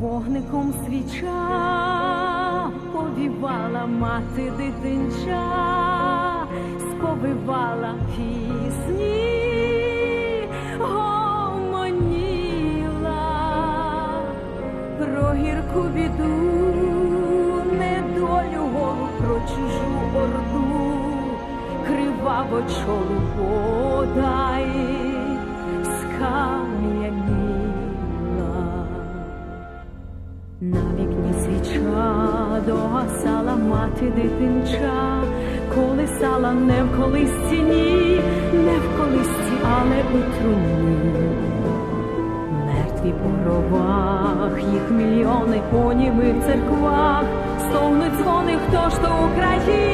Вогником свіча повівала мати дитинча, сповивала пісні, гомоніла. Про гірку біду, недолю голу, про чужу орду, криваво чолу подай, На вікні свіча догасала мати дитинча, колисала не в колисці, ні, не в колисці, але у труні. Мертві по гробах, їх мільйони понімих церквах, стогнуть дзвони, хто ж то Україна.